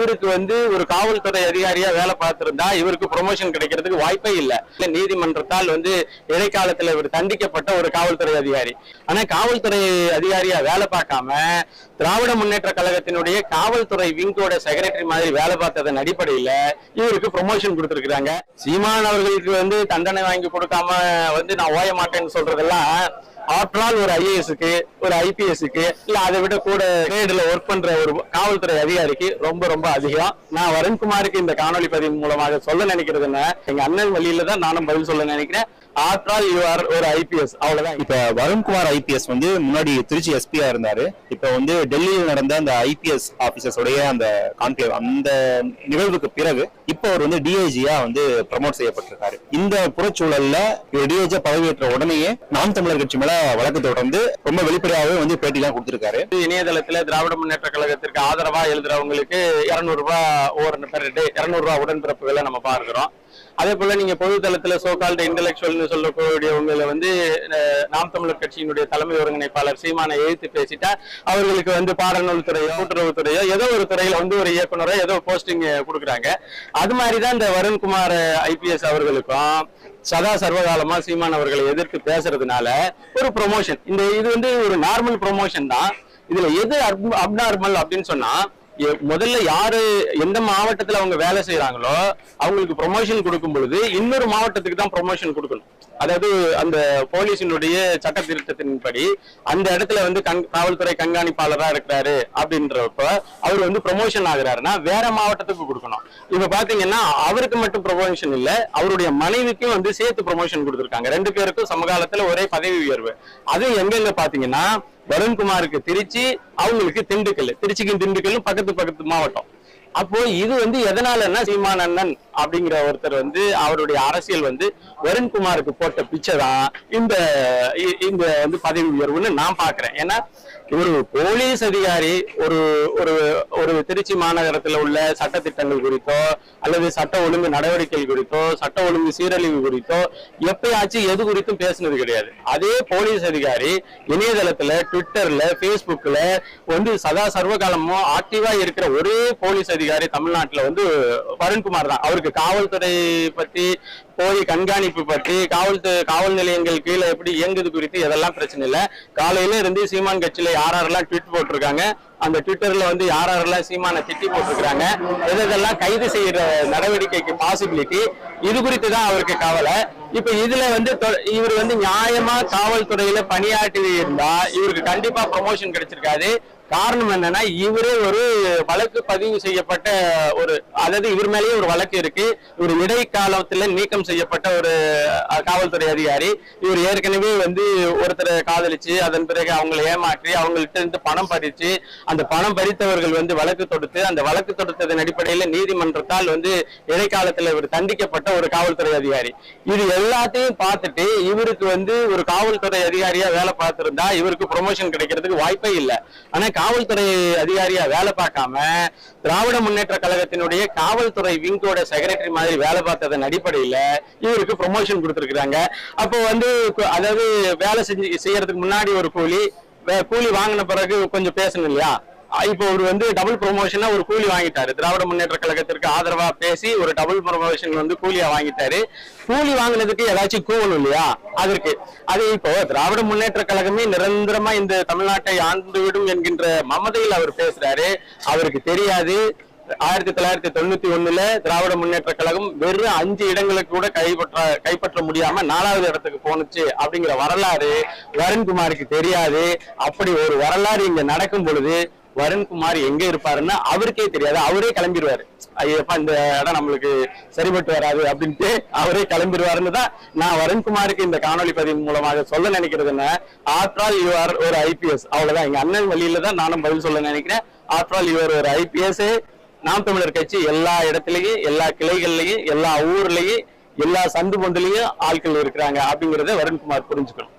இவருக்கு வந்து ஒரு காவல்துறை அதிகாரியா வேலை பார்த்திருந்தா இவருக்கு ப்ரொமோஷன் கிடைக்கிறதுக்கு வாய்ப்பே இல்லை. நீதிமன்றத்தால் வந்து இடைக்காலத்துல இவர் தண்டிக்கப்பட்ட ஒரு காவல்துறை அதிகாரி. ஆனா காவல்துறை அதிகாரியா வேலை பார்க்காம திராவிட முன்னேற்ற கழகத்தினுடைய காவல்துறை விங்கோட செக்ரட்டரி மாதிரி வேலை பார்த்ததன் அடிப்படையில இவருக்கு ப்ரொமோஷன் கொடுத்திருக்கிறாங்க. சீமான் அவர்களுக்கு வந்து தண்டனை வாங்கி கொடுக்காம வந்து நான் ஓய மாட்டேன்னு சொல்றதெல்லாம் ஆஃப்டர் ஆல் ஒரு ஐஏஎஸ்க்கு ஒரு ஐபிஎஸ்க்கு இல்ல அதை விட கூட கிரேடுல ஒர்க் பண்ற ஒரு காவல்துறை அதிகாரிக்கு ரொம்ப ரொம்ப அதிகம். நான் வருண்குமாருக்கு இந்த காணொலி பதிவு மூலமாக சொல்ல நினைக்கிறது என்ன எங்க அண்ணன் வழியில தான் நானும் பதில் சொல்ல நினைக்கிறேன். ஆஃப்டர் ஆல் ஒரு ஐபிஎஸ் அவ்வளவுதான். இப்ப வருண்குமார் ஐபிஎஸ் வந்து முன்னாடி திருச்சி எஸ்பியா இருந்தாரு. இப்ப வந்து டெல்லியில் நடந்த அந்த ஐபிஎஸ் ஆபீசர்ஸ் உடைய அந்த கான்க்ளேவ் அந்த நிகழ்வுக்கு பிறகு இப்ப அவர் வந்து டிஐஜியா வந்து ப்ரமோட் செய்யப்பட்டிருக்காரு. இந்த புறச்சூழல்ல இவர் டிஐஜியா பதவியேற்ற உடனேயே நாம் தமிழர் கட்சி மேல வழக்கு தொடர்ந்து ரொம்ப வெளிப்படையாவே வந்து பேட்டிலாம் கொடுத்திருக்காரு. இணையதளத்துல திராவிட முன்னேற்ற கழகத்திற்கு ஆதரவா எழுதுறவங்களுக்கு இருநூறு ரூபாய் ஒவ்வொரு பெர் டே இருநூறு ரூபாய் உடன்பிறப்புகளை நம்ம பார்க்கிறோம். அதே போல நீங்க பொது தளத்துல சோகால்டு இன்டலெக்சுவல்னு சொல்லக்கூடியவங்களை வந்து நாம் தமிழர் கட்சியினுடைய தலைமை ஒருங்கிணைப்பாளர் சீமானை எழுத்து பேசிட்டா அவர்களுக்கு வந்து பாடநூல் துறையோ கூட்டுறவுத்துறையோ ஏதோ ஒரு துறையில வந்து ஒரு இயக்குனரோ ஏதோ போஸ்டிங் கொடுக்குறாங்க. அது மாதிரிதான் இந்த வருண்குமார் ஐபிஎஸ் அவர்களுக்கும் சதா சர்வகாலமா சீமான் அவர்களை எதிர்த்து பேசுறதுனால ஒரு ப்ரொமோஷன் இந்த இது வந்து ஒரு நார்மல் ப்ரொமோஷன் தான். இதுல எது அப்நார்மல் அப்படின்னு சொன்னா முதல்ல யாரு எந்த மாவட்டத்துல அவங்க வேலை செய்யறாங்களோ அவங்களுக்கு ப்ரொமோஷன் கொடுக்கும் பொழுது இன்னொரு மாவட்டத்துக்கு தான் ப்ரொமோஷன் கொடுக்கணும். அதாவது அந்த போலீஸினுடைய சட்ட திருத்தத்தின்படி அந்த இடத்துல வந்து கண் காவல்துறை கண்காணிப்பாளரா இருக்கிறாரு அப்படின்றப்ப அவர் வந்து ப்ரொமோஷன் ஆகுறாருன்னா வேற மாவட்டத்துக்கு கொடுக்கணும். இப்ப பாத்தீங்கன்னா அவருக்கு மட்டும் ப்ரொமோஷன் இல்ல அவருடைய மனைவிக்கும் வந்து சேர்த்து ப்ரொமோஷன் கொடுத்துருக்காங்க. ரெண்டு பேருக்கும் சமகாலத்துல ஒரே பதவி உயர்வு. அது எங்கெங்க பாத்தீங்கன்னா வருண்குமாருக்கு திருச்சி அவங்களுக்கு திண்டுக்கல் திருச்சிக்கும் திண்டுக்கல்லும் பக்கத்து பக்கத்து மாவட்டம். அப்போ இது வந்து எதனாலன்னா சீமானந்தன் அண்ணன் அப்படிங்கிற ஒருத்தர் வந்து அவருடைய அரசியல் வந்து வருண்குமாருக்கு போட்ட பிச்சை தான் இந்த இந்த வந்து பதவி உயர்வுன்னு நான் பாக்குறேன். ஏன்னா ஒரு போலீஸ் அதிகாரி ஒரு ஒரு ஒரு திருச்சி மாநகரத்துல உள்ள சட்ட திட்டங்கள் குறித்தோ அல்லது சட்ட ஒழுங்கு நடவடிக்கைகள் குறித்தோ சட்ட ஒழுங்கு சீரழிவு குறித்தோ எப்பயாச்சும் எது குறித்தும் பேசுனது கிடையாது. அதே போலீஸ் அதிகாரி இணையதளத்துல ட்விட்டர்ல பேஸ்புக்ல வந்து சதா சர்வகாலமும் ஆக்டிவா இருக்கிற ஒரே போலீஸ் அதிகாரி தமிழ்நாட்டில் வந்து வருண்குமார் தான். அவருக்கு காவல்துறை பற்றி போய் கண்காணிப்பு பற்றி காவல் காவல் நிலையங்கள் கீழே எப்படி இயங்குது குறித்து இதெல்லாம் பிரச்சனை இல்லை. காலையில இருந்து சீமான் கட்சியில யார் யாரெல்லாம் ட்வீட் போட்டிருக்காங்க அந்த ட்விட்டர்ல வந்து யார் யாரெல்லாம் சீமான திட்டி போட்டிருக்காங்க எதெல்லாம் கைது செய்யற நடவடிக்கைக்கு பாசிபிலிட்டி இது குறித்து தான் அவருக்கு கவலை. இப்ப இதுல வந்து தொ- இவர் வந்து நியாயமா காவல்துறையில பணியாற்றி இருந்தா இவருக்கு கண்டிப்பா ப்ரொமோஷன் கிடைச்சிருக்காது. காரணம் என்னன்னா இவரே ஒரு வழக்கு பதிவு செய்யப்பட்ட ஒரு அதாவது இவர் மேலேயே ஒரு வழக்கு இருக்கு. ஒரு இடைக்காலத்துல நீக்கம் செய்யப்பட்ட ஒரு காவல்துறை அதிகாரி. இவர் ஏற்கனவே வந்து ஒருத்தரை காதலிச்சு அதன் பிறகு அவங்களை ஏமாற்றி அவங்கள்ட்ட இருந்து பணம் பறிச்சு அந்த பணம் பறித்தவர்கள் வந்து வழக்கு தொடுத்து அந்த வழக்கு தொடுத்ததன் அடிப்படையில் நீதிமன்றத்தால் வந்து இடைக்காலத்தில் இவர் தண்டிக்கப்பட்ட ஒரு காவல்துறை அதிகாரி. இது எல்லாத்தையும் பார்த்துட்டு இவருக்கு வந்து ஒரு காவல்துறை அதிகாரியா வேலை பார்த்திருந்தா இவருக்கு ப்ரொமோஷன் கிடைக்கிறதுக்கு வாய்ப்பே இல்லை. ஆனா காவல்துறை அதிகாரியா வேலை பார்க்காம திராவிட முன்னேற்ற கழகத்தினுடைய காவல்துறை விங்கோட செக்ரட்டரி மாதிரி வேலை பார்த்ததன் அடிப்படையில இவருக்கு ப்ரொமோஷன் கொடுத்துருக்குறாங்க. அப்போ வந்து அதாவது வேலை செஞ்சு செய்யறதுக்கு முன்னாடி ஒரு கூலி கூலி வாங்கின பிறகு கொஞ்சம் பேசணும் இல்லையா? இப்போ ஒரு வந்து டபுள் ப்ரொமோஷனா ஒரு கூலி வாங்கிட்டாரு. திராவிட முன்னேற்ற கழகத்திற்கு ஆதரவா பேசி ஒரு டபுள் ப்ரொமோஷன் வந்து கூலியா வாங்கிட்டாரு. கூலி வாங்கினதுக்கு ஏதாச்சும் கூவணும் இல்லையா? அதற்கு. அது இப்போ திராவிட முன்னேற்ற கழகமே நிரந்தரமா இந்த தமிழ்நாட்டை ஆண்டு விடும் என்கின்ற மமதையில் அவர் பேசுறாரு. அவருக்கு தெரியாது. ஆயிரத்தி தொள்ளாயிரத்தி தொண்ணூத்தி ஒண்ணுல திராவிட முன்னேற்ற கழகம் வெறும் அஞ்சு இடங்களுக்கு கூட கைப்பற்ற கைப்பற்ற முடியாம நாலாவது இடத்துக்கு போனுச்சு அப்படிங்கிற வரலாறு வருண்குமாருக்கு தெரியாது. அப்படி ஒரு வரலாறு இங்க நடக்கும் பொழுது வருண்குமார் எங்க இருப்பாருன்னா அவருக்கே தெரியாது. அவரே கிளம்பிடுவாரு ஐயப்பா இந்த இடம் நம்மளுக்கு சரிபட்டு வராது அப்படின்ட்டு அவரே கிளம்பிடுவாருன்னு தான் நான் வருண்குமாருக்கு இந்த காணொளி பதிவு மூலமாக சொல்ல நினைக்கிறது என்ன ஆஃப்டர் ஆல் யூ ஆர் ஒரு ஐபிஎஸ் அவ்வளவுதான். எங்க அண்ணன் வழியில தான் நானும் பதில் சொல்ல நினைக்கிறேன். ஆஃப்டர் ஆல் யூ ஒரு ஐபிஎஸ் நாம் தமிழர் கட்சி எல்லா இடத்துலயும் எல்லா கிளைகள்லயும் எல்லா ஊர்லயும் எல்லா சந்து பொந்துலயும் ஆட்கள் இருக்கிறாங்க அப்படிங்கறத வருண்குமார் புரிஞ்சுக்கணும்.